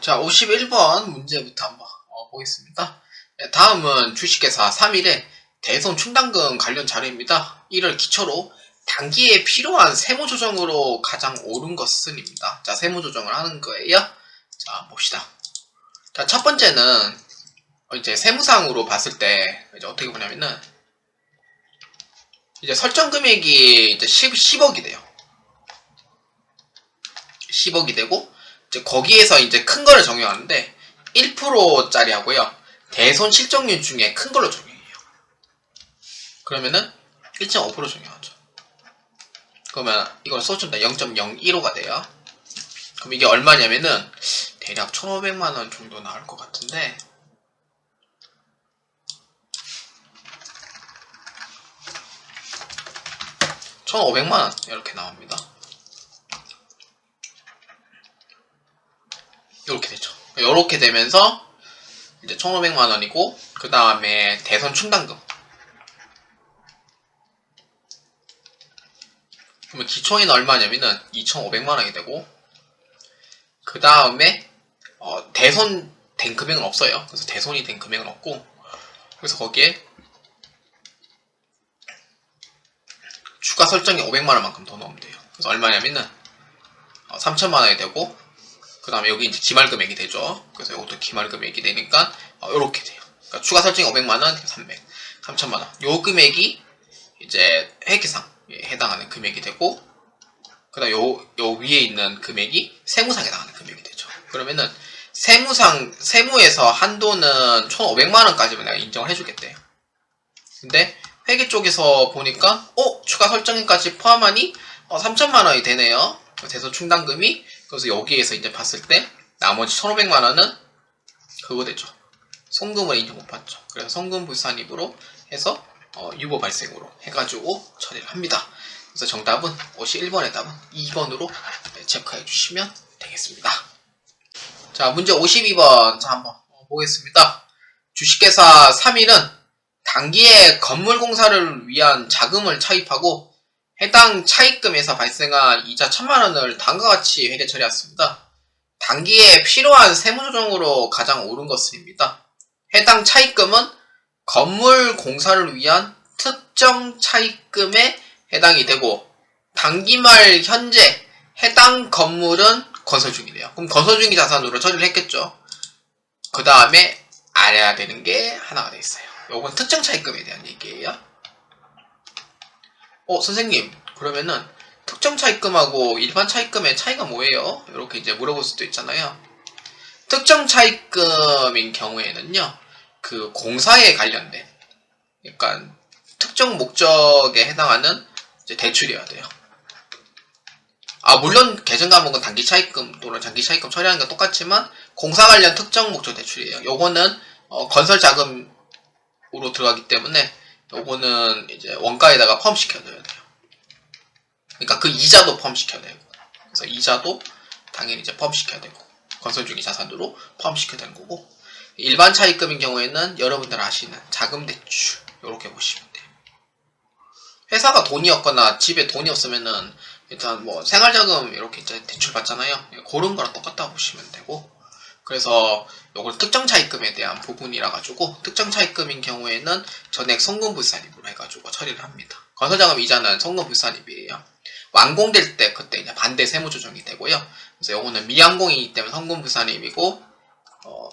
자, 51번 문제부터 한번 어, 보겠습니다. 네, 다음은 주식회사 3일에 대손 충당금 관련 자료입니다. 이를 기초로 단기에 필요한 세무 조정으로 가장 옳은 것은입니다. 자, 세무 조정을 하는 거예요. 자, 봅시다. 자, 첫 번째는 어, 이제 세무상으로 봤을 때 이제 어떻게 보냐면은 이제 설정 금액이 이제 10, 10억이 돼요. 10억이 되고 이제 거기에서 이제 큰 거를 적용하는데 1%짜리 하고요. 대손 실적률 중에 큰 걸로 적용해요. 그러면은 1.5% 적용하죠. 그러면 이걸 써준다. 0.015가 돼요. 그럼 이게 얼마냐면은 대략 1,500만 원 정도 나올 것 같은데 1,500만 원 이렇게 나옵니다. 이렇게 되죠. 이렇게 되면서 이제 1,500만 원이고 그 다음에 대선 충당금. 그러면 기초에는 얼마냐면은 2,500만 원이 되고 그 다음에 어, 대손 된 금액은 없어요. 그래서 대손이 된 금액은 없고 그래서 거기에 추가 설정이 500만 원만큼 더 넣으면 돼요. 그래서 얼마냐면은 어, 3천만 원이 되고 그 다음에 여기 이제 기말 금액이 되죠. 그래서 이것도 기말 금액이 되니까 어, 이렇게 돼요. 그러니까 추가 설정이 500만 원, 300, 3천만 원. 요 금액이 이제 회계상 에 해당하는 금액이 되고 그다음 요, 요 위에 있는 금액이 세무상에 해당하는 금액이 되죠. 그러면은 세무상 세무에서 한도는 1,500만 원까지만 내가 인정을 해주겠대요. 근데 회계 쪽에서 보니까 어 추가 설정까지 포함하니 어, 3천만 원이 되네요. 대서 충당금이 그래서 여기에서 이제 봤을 때 나머지 1,500만 원은 그거 되죠. 송금을 인정 못 받죠. 그래서 송금 불산입으로 해서 어, 유보 발생으로 해가지고 처리를 합니다. 그래서 정답은 51번의 답은 2번으로 체크해 주시면 되겠습니다. 자, 문제 52번. 자, 한번 보겠습니다. 주식회사 3일은 단기에 건물 공사를 위한 자금을 차입하고 해당 차입금에서 발생한 이자 1000만 원을 다음과 같이 회계 처리했습니다. 단기에 필요한 세무조정으로 가장 옳은 것입니다. 해당 차입금은 건물 공사를 위한 특정 차입금에 해당이 되고 단기말 현재 해당 건물은 건설 중이래요. 그럼 건설 중이 자산으로 처리를 했겠죠. 그 다음에 알아야 되는 게 하나가 돼 있어요. 요건 특정 차입금에 대한 얘기예요. 어, 선생님, 그러면은 특정 차입금하고 일반 차입금의 차이가 뭐예요? 이렇게 이제 물어볼 수도 있잖아요. 특정 차입금인 경우에는요, 그 공사에 관련된, 그러니까 특정 목적에 해당하는 대출이어야 돼요. 아, 물론 계정 과목은 단기 차입금 또는 장기 차입금 처리하는 게 똑같지만 공사 관련 특정 목적 대출이에요. 요거는 어, 건설 자금으로 들어가기 때문에 요거는 이제 원가에다가 포함시켜야 돼요. 그러니까 그 이자도 포함시켜야 되고 그래서 이자도 당연히 이제 포함시켜야 되고 건설 중기 자산으로 포함시켜야 되는 거고 일반 차입금인 경우에는 여러분들 아시는 자금 대출 이렇게 보시면 돼요. 회사가 돈이 없거나 집에 돈이 없으면은 일단 뭐 생활자금 이렇게 대출 받잖아요. 그런 거랑 똑같다고 보시면 되고 그래서 요걸 특정 차입금에 대한 부분이라 가지고 특정 차입금인 경우에는 전액 송금 불산입으로 해가지고 처리를 합니다. 건설자금 이자는 송금 불산입이에요. 완공될 때 그때 이제 반대 세무 조정이 되고요. 그래서 요거는 미완공이기 때문에 송금 불산입이고 어,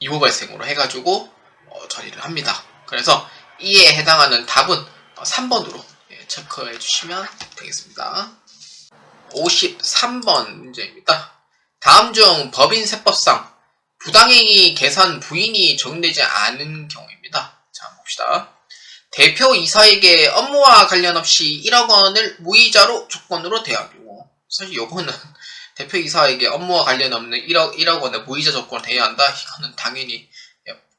이후 발생으로 해가지고 어, 처리를 합니다. 그래서 이에 해당하는 답은 3번으로 체크해 주시면 되겠습니다. 53번 문제입니다. 다음 중 법인 세법상 부당행위 계산 부인이 적용되지 않은 경우입니다. 자, 봅시다. 대표 이사에게 업무와 관련 없이 1억 원을 무이자로 조건으로 대하고 사실 요거는 대표 이사에게 업무와 관련 없는 1억, 1억 원의 무이자 조건을 대여한다. 이거는 당연히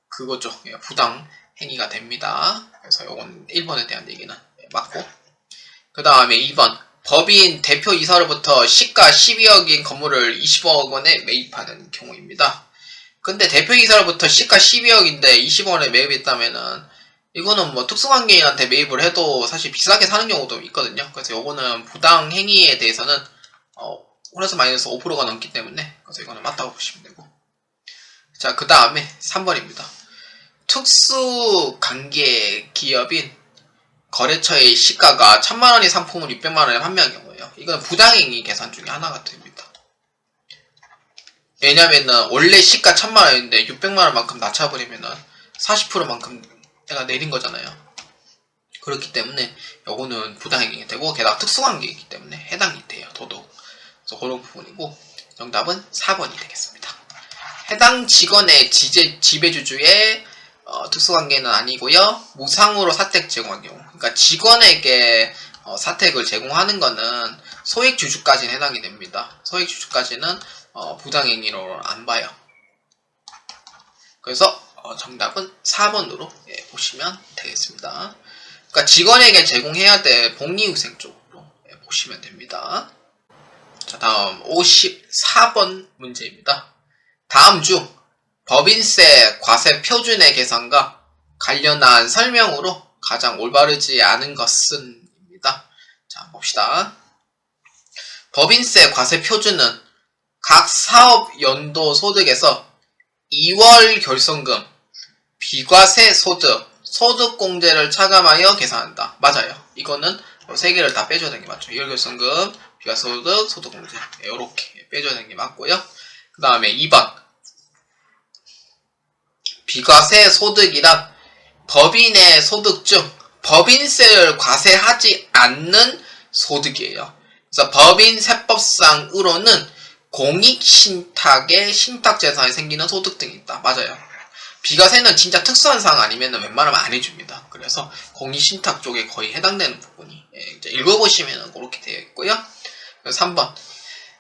그거죠. 부당 행위가 됩니다. 그래서 요건 1번에 대한 얘기는 맞고 그 다음에 2번 법인 대표 이사로부터 시가 12억인 건물을 20억 원에 매입하는 경우입니다. 근데 대표 이사로부터 시가 12억인데 20억 원에 매입했다면은 이거는 뭐 특수관계인한테 매입을 해도 사실 비싸게 사는 경우도 있거든요. 그래서 요거는 부당 행위에 대해서는 어 플러스 마이너스 5%가 넘기 때문에 그래서 이거는 맞다고 보시면 되고. 자, 그 다음에 3번입니다. 특수 관계 기업인 거래처의 시가가 1000만원의 상품을 600만 원에 판매한 경우에요. 이건 부당행위 계산 중에 하나가 됩니다. 왜냐면은 원래 시가 1000만원인데 600만 원만큼 낮춰버리면은 40%만큼 내가 내린 거잖아요. 그렇기 때문에 요거는 부당행위가 되고 게다가 특수관계이기 때문에 해당이 돼요. 더더욱. 그래서 그런 부분이고 정답은 4번이 되겠습니다. 해당 직원의 지재, 지배주주의 어, 특수관계는 아니고요. 무상으로 사택 제공한 경우. 그러니까 직원에게 어, 사택을 제공하는 거는 소액 주주까지는 해당이 됩니다. 소액 주주까지는 어, 부당행위로 안 봐요. 그래서 어, 정답은 4번으로 예, 보시면 되겠습니다. 그러니까 직원에게 제공해야 될 복리후생 쪽으로 예, 보시면 됩니다. 자, 다음 54번 문제입니다. 다음 중 법인세 과세 표준의 계산과 관련한 설명으로 가장 올바르지 않은 것은 입니다. 자, 봅시다. 법인세 과세 표준은 각 사업 연도 소득에서 2월 결손금, 비과세 소득, 소득공제를 차감하여 계산한다. 맞아요. 이거는 세 개를 다 빼줘야 되는 게 맞죠. 2월 결손금, 비과세 소득, 소득공제. 이렇게 빼줘야 되는 게 맞고요. 그 다음에 2번. 비과세 소득이란 법인의 소득 중 법인세를 과세하지 않는 소득이에요. 그래서 법인 세법상으로는 공익 신탁의 신탁 재산이 생기는 소득 등이 있다. 맞아요. 비과세는 진짜 특수한 사항 아니면 웬만하면 안 해줍니다. 그래서 공익 신탁 쪽에 거의 해당되는 부분이 예, 읽어보시면 그렇게 되어 있고요. 3번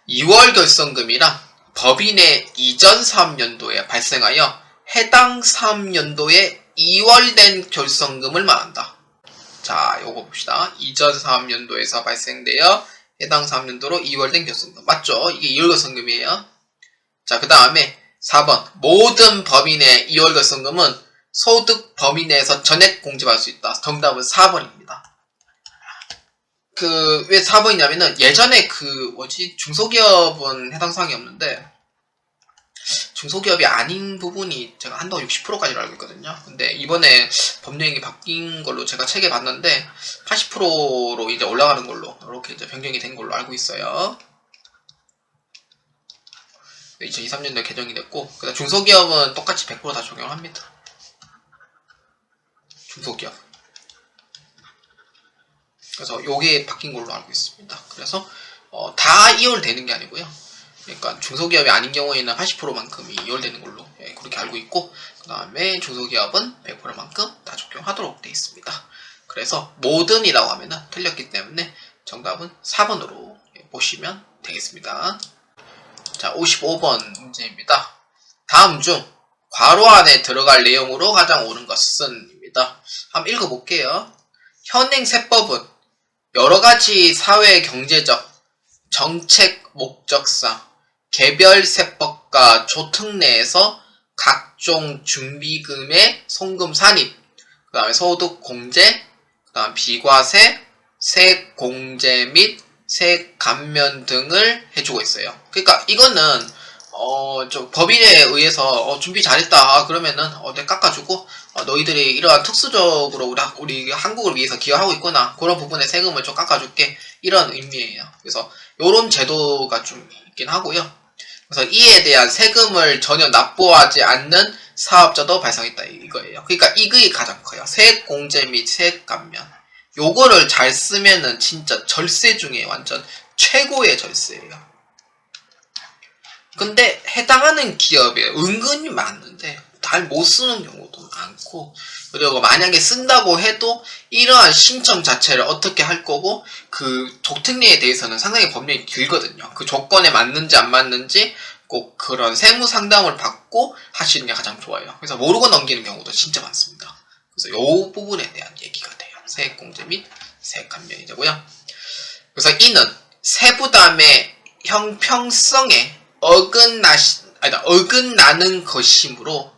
2월 결성금이랑 법인의 이전 사업연도에 발생하여 해당 사업연도에 2월된 결성금을 말한다. 자, 요거 봅시다. 이전 사업연도에서 발생되어 해당 사업연도로 2월된 결성금. 맞죠? 이게 2월 결성금이에요. 자, 그 다음에 4번. 모든 법인의 2월 결성금은 소득 범위 내에서 전액 공제받을 수 있다. 정답은 4번입니다. 그, 왜 4번이냐면은 예전에 그, 뭐지, 중소기업은 해당 사항이 없는데, 중소기업이 아닌 부분이 제가 한도 60%까지로 알고 있거든요. 근데 이번에 법령이 바뀐 걸로 제가 책에 봤는데 80%로 이제 올라가는 걸로 이렇게 이제 변경이 된 걸로 알고 있어요. 2023년도에 개정이 됐고 그다음 중소기업은 똑같이 100%다 적용을 합니다. 중소기업. 그래서 요게 바뀐 걸로 알고 있습니다. 그래서 어, 다 이월되는 게 아니고요. 그러니까 중소기업이 아닌 경우에는 80%만큼이 이월되는 걸로 예, 그렇게 알고 있고 그 다음에 중소기업은 100%만큼 다 적용하도록 되어 있습니다. 그래서 모든이라고 하면은 틀렸기 때문에 정답은 4번으로 예, 보시면 되겠습니다. 자, 55번 문제입니다. 다음 중 괄호 안에 들어갈 내용으로 가장 옳은 것은입니다. 한번 읽어볼게요. 현행 세법은 여러 가지 사회 경제적 정책 목적상 개별 세법과 조특 내에서 각종 준비금의 송금 산입, 그 다음에 소득 공제, 그 다음 비과세, 세액 공제 및 세액 감면 등을 해주고 있어요. 그러니까 이거는 어, 저 법인에 의해서 어, 준비 잘했다 아, 그러면은 어, 내가 깎아주고 어, 너희들이 이러한 특수적으로 우리, 우리 한국을 위해서 기여하고 있구나 그런 부분에 세금을 좀 깎아줄게 이런 의미예요. 그래서 이런 제도가 좀 있긴 하고요. 그래서 이에 대한 세금을 전혀 납부하지 않는 사업자도 발생했다 이거예요. 그러니까 이익이 가장 커요. 세액 공제 및 세액 감면. 요거를 잘 쓰면은 진짜 절세 중에 완전 최고의 절세예요. 근데 해당하는 기업에 은근히 많은데 잘 못 쓰는 경우도 많고 그리고 만약에 쓴다고 해도 이러한 신청 자체를 어떻게 할 거고 그 조특례에 대해서는 상당히 법령이 길거든요. 그 조건에 맞는지 안 맞는지 꼭 그런 세무 상담을 받고 하시는 게 가장 좋아요. 그래서 모르고 넘기는 경우도 진짜 많습니다. 그래서 이 부분에 대한 얘기가 돼요. 세액공제 및 세액감면이 되고요. 그래서 이는 세부담의 형평성에 어긋나시, 아니다, 어긋나는 것이므로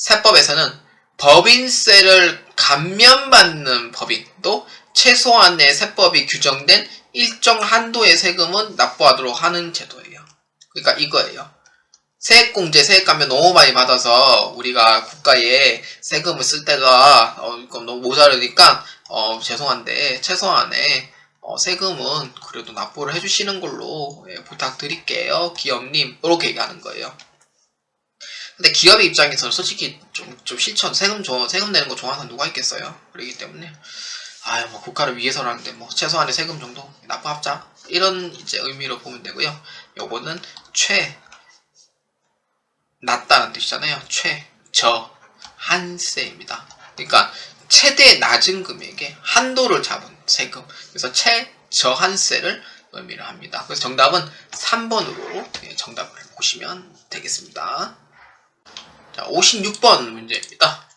세법에서는 법인세를 감면받는 법인도 최소한의 세법이 규정된 일정 한도의 세금은 납부하도록 하는 제도예요. 그러니까 이거예요. 세액공제, 세액감면 너무 많이 받아서 우리가 국가에 세금을 쓸 때가 어, 너무 모자르니까 어, 죄송한데 최소한의 어, 세금은 그래도 납부를 해주시는 걸로 예, 부탁드릴게요. 기업님 이렇게 얘기하는 거예요. 근데 기업의 입장에서는 솔직히 좀, 좀 싫죠. 세금 줘, 세금 내는 거 좋아하는 누가 있겠어요. 그러기 때문에 아유 뭐 국가를 위해서라는데 뭐 최소한의 세금 정도 납부합자 이런 이제 의미로 보면 되고요. 요거는 최 낮다는 뜻이잖아요. 최 저 한세입니다. 그러니까 최대 낮은 금액의 한도를 잡은 세금. 그래서 최 저 한세를 의미를 합니다. 그래서 정답은 3번으로 정답을 보시면 되겠습니다. 자, 56번 문제입니다.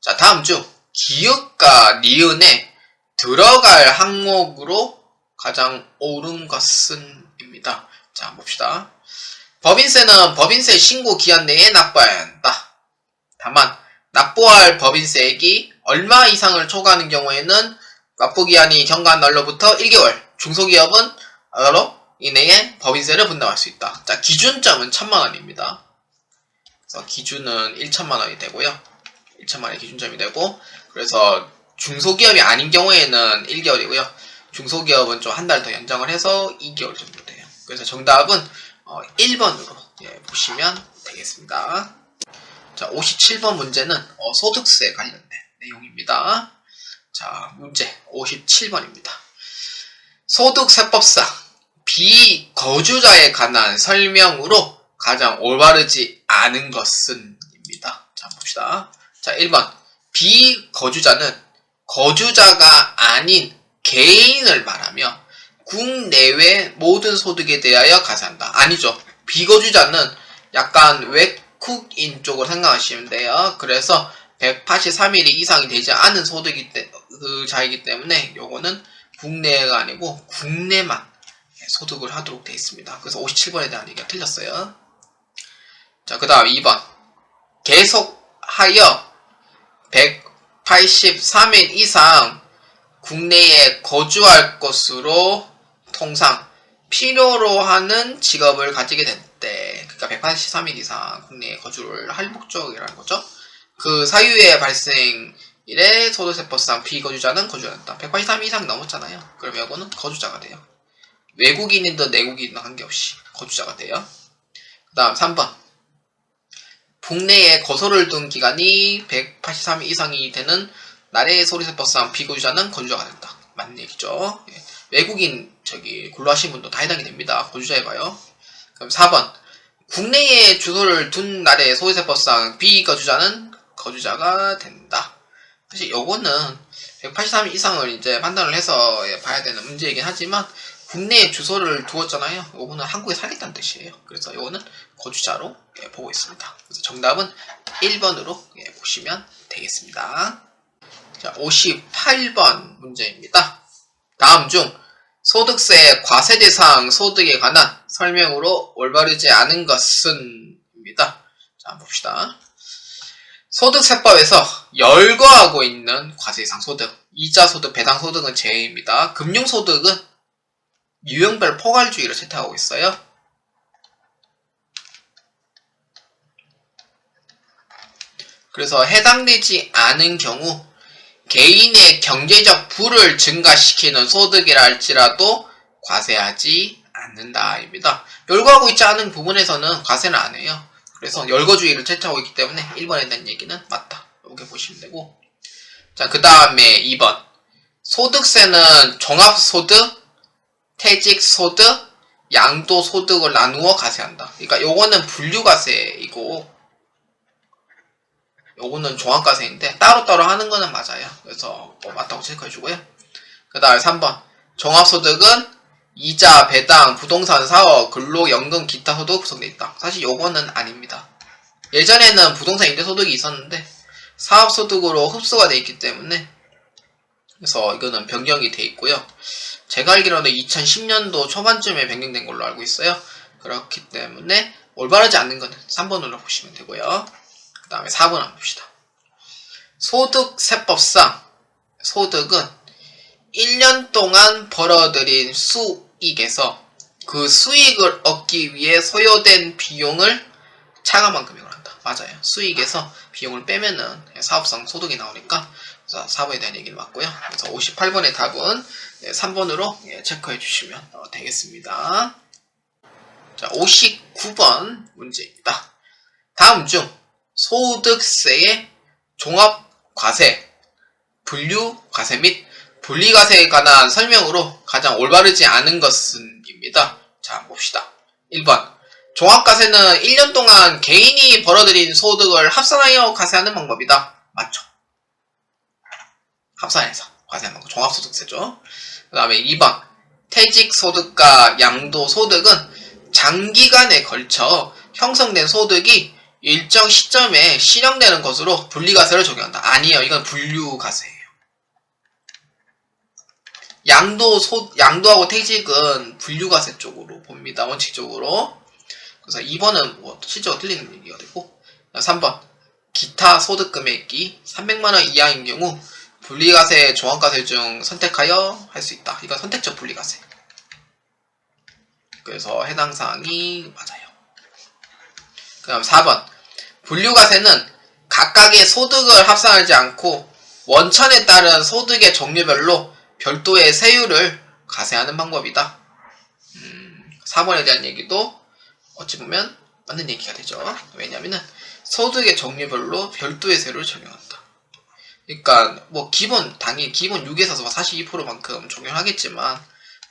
자, 다음 중 기역과 니은에 들어갈 항목으로 가장 옳은 것은 입니다. 자, 봅시다. 법인세는 법인세 신고 기한 내에 납부해야 한다. 다만 납부할 법인세액이 얼마 이상을 초과하는 경우에는 납부 기한이 경과한 날로부터 1개월, 중소기업은 바로 이내에 법인세를 분담할 수 있다. 자, 기준점은 1000만 원입니다. 기준은 1천만 원이 되고요. 1천만 원이 기준점이 되고 그래서 중소기업이 아닌 경우에는 1개월이고요. 중소기업은 좀 한 달 더 연장을 해서 2개월 정도 돼요. 그래서 정답은 어, 1번으로 예, 보시면 되겠습니다. 자, 57번 문제는 어, 소득세 관련된 내용입니다. 자, 문제 57번입니다. 소득세법상 비거주자에 관한 설명으로 가장 올바르지 않은 것은입니다. 자, 봅시다. 자, 1번. 비거주자는 거주자가 아닌 개인을 말하며 국내외 모든 소득에 대하여 가산한다. 아니죠. 비거주자는 약간 외국인 쪽으로 생각하시면 돼요. 그래서 183일 이상이 되지 않은 소득이 때, 그 자이기 때문에 요거는 국내가 아니고 국내만 소득을 하도록 되어 있습니다. 그래서 57번에 대한 얘기가 틀렸어요. 자, 그 다음 2번. 계속하여 183일 이상 국내에 거주할 것으로 통상 필요로 하는 직업을 가지게 될 때, 그러니까 183일 이상 국내에 거주를 할 목적이라는 거죠. 그 사유의 발생일에 소득세법상 비거주자는 거주해야 된다. 183일 이상 넘었잖아요. 그럼 이거는 거주자가 돼요. 외국인이든 내국인이든 관계없이 거주자가 돼요. 그 다음 3번. 국내에 거소를 둔 기간이 183일 이상이 되는 나라의 소득세법상 비거주자는 거주자가 된다. 맞는 얘기죠. 예. 외국인 저기 근로하신 분도 다 해당이 됩니다. 거주자에 봐요. 그럼 4번. 국내에 주소를 둔 나라의 소유세 법상 비거주자는 거주자가 된다. 사실 요거는 183 이상을 이제 판단을 해서 예, 봐야 되는 문제이긴 하지만 국내에 주소를 두었잖아요. 요거는 한국에 살겠다는 뜻이에요. 그래서 요거는 거주자로 예, 보고 있습니다. 그래서 정답은 1번으로 예, 보시면 되겠습니다. 자, 58번 문제입니다. 다음 중 소득세 과세대상 소득에 관한 설명으로 올바르지 않은 것은 입니다. 자, 봅시다. 소득세법에서 열거하고 있는 과세대상 소득, 이자 소득, 배당 소득은 제외입니다. 금융 소득은 유형별 포괄주의를 채택하고 있어요. 그래서 해당되지 않은 경우 개인의 경제적 부를 증가시키는 소득이라 할지라도 과세하지 않는다입니다. 열거하고 있지 않은 부분에서는 과세는 안 해요. 그래서 열거주의를 채택하고 있기 때문에 1번에 대한 얘기는 맞다. 이렇게 보시면 되고 자, 그 다음에 2번 소득세는 종합소득, 퇴직 소득, 양도 소득을 나누어 과세한다. 그러니까 요거는 분류 과세이고 요거는 종합 과세인데 따로따로 하는 거는 맞아요. 그래서 뭐 맞다고 체크해 주고요. 그 다음에 3번 종합 소득은 이자, 배당, 부동산, 사업, 근로, 연금, 기타 소득 구성되어 있다. 사실 요거는 아닙니다. 예전에는 부동산 임대 소득이 있었는데 사업 소득으로 흡수가 되어 있기 때문에 그래서 이거는 변경이 되어 있고요. 제가 알기로는 2010년도 초반쯤에 변경된 걸로 알고 있어요. 그렇기 때문에 올바르지 않는 거는 3번으로 보시면 되고요. 그 다음에 4번 한번 봅시다. 소득세법상 소득은 1년 동안 벌어들인 수익에서 그 수익을 얻기 위해 소요된 비용을 차감한 금액을 한다. 맞아요. 수익에서 비용을 빼면은 사업성 소득이 나오니까 그래서 4번에 대한 얘기를 맞고요. 그래서 58번의 답은 3번으로 체크해 주시면 어, 되겠습니다. 자, 59번 문제입니다. 다음 중 소득세의 종합과세, 분류과세 및 분리과세에 관한 설명으로 가장 올바르지 않은 것은입니다. 자, 봅시다. 1번. 종합과세는 1년 동안 개인이 벌어들인 소득을 합산하여 과세하는 방법이다. 맞죠? 합산해서 과세하는. 종합소득세죠. 그 다음에 2번. 퇴직소득과 양도소득은 장기간에 걸쳐 형성된 소득이 일정 시점에 실현되는 것으로 분리과세를 적용한다. 아니에요. 이건 분류과세예요. 양도 소 양도하고 퇴직은 분류과세 쪽으로 봅니다. 원칙적으로. 그래서 2번은 뭐 실제로 틀리는 얘기가 되고 3번 기타 소득 금액이 300만 원 이하인 경우 분리과세, 종합과세 중 선택하여 할 수 있다. 이건 선택적 분리과세. 그래서 해당 사항이 맞아요. 그 다음 4번 분류과세는 각각의 소득을 합산하지 않고 원천에 따른 소득의 종류별로 별도의 세율을 과세하는 방법이다. 음, 4번에 대한 얘기도 어찌 보면 맞는 얘기가 되죠. 왜냐하면 소득의 종류별로 별도의 세율을 적용한다. 그러니까 뭐 기본 당연히 기본 6에서 42%만큼 적용하겠지만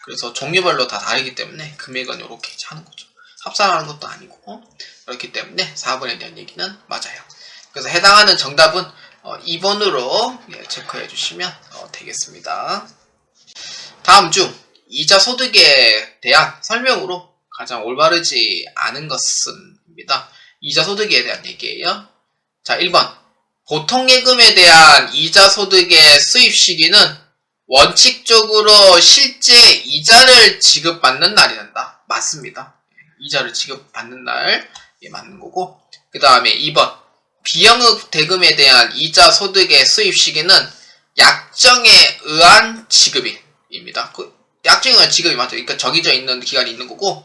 그래서 종류별로 다 다르기 때문에 금액은 이렇게 하는 거죠. 합산하는 것도 아니고 그렇기 때문에 4번에 대한 얘기는 맞아요. 그래서 해당하는 정답은 2번으로 체크해 주시면 어, 되겠습니다. 다음 중 이자 소득에 대한 설명으로 가장 올바르지 않은 것은입니다. 이자 소득에 대한 얘기예요. 자, 1번. 보통 예금에 대한 이자 소득의 수입 시기는 원칙적으로 실제 이자를 지급받는 날이 된다. 맞습니다. 이자를 지급받는 날 예, 맞는 거고. 그 다음에 2번. 비영업 대금에 대한 이자 소득의 수입 시기는 약정에 의한 지급입니다. 그 약정에 의한 지급이 맞죠. 그러니까 정해져 있는 기간이 있는 거고.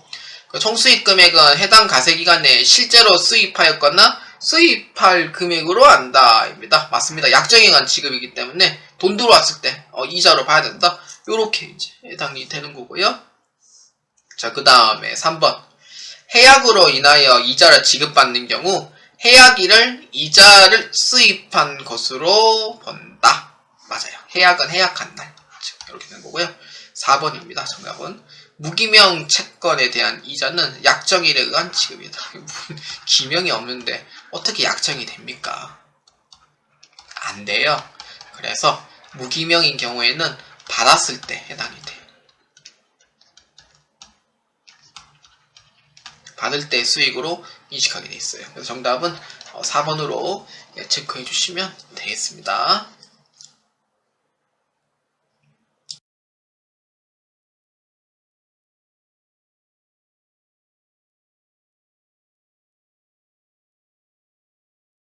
그 총수입 금액은 해당 가세 기간 내에 실제로 수입하였거나 수입할 금액으로 한다입니다. 맞습니다. 약정에 의한 지급이기 때문에 돈 들어왔을 때 어, 이자로 봐야 된다. 요렇게 이제 해당이 되는 거고요. 자, 그 다음에 3번. 해약으로 인하여 이자를 지급받는 경우 해약일을 이자를 수입한 것으로 본다. 맞아요. 해약은 해약한 날. 이렇게 되는 거고요. 4번입니다. 정답은. 무기명 채권에 대한 이자는 약정일에 의한 지급이다. 기명이 없는데 어떻게 약정이 됩니까? 안 돼요. 그래서 무기명인 경우에는 받았을 때 해당이 돼요. 받을 때 수익으로 인식하게 돼 있어요. 그래서 정답은 4번으로 체크해 주시면 되겠습니다.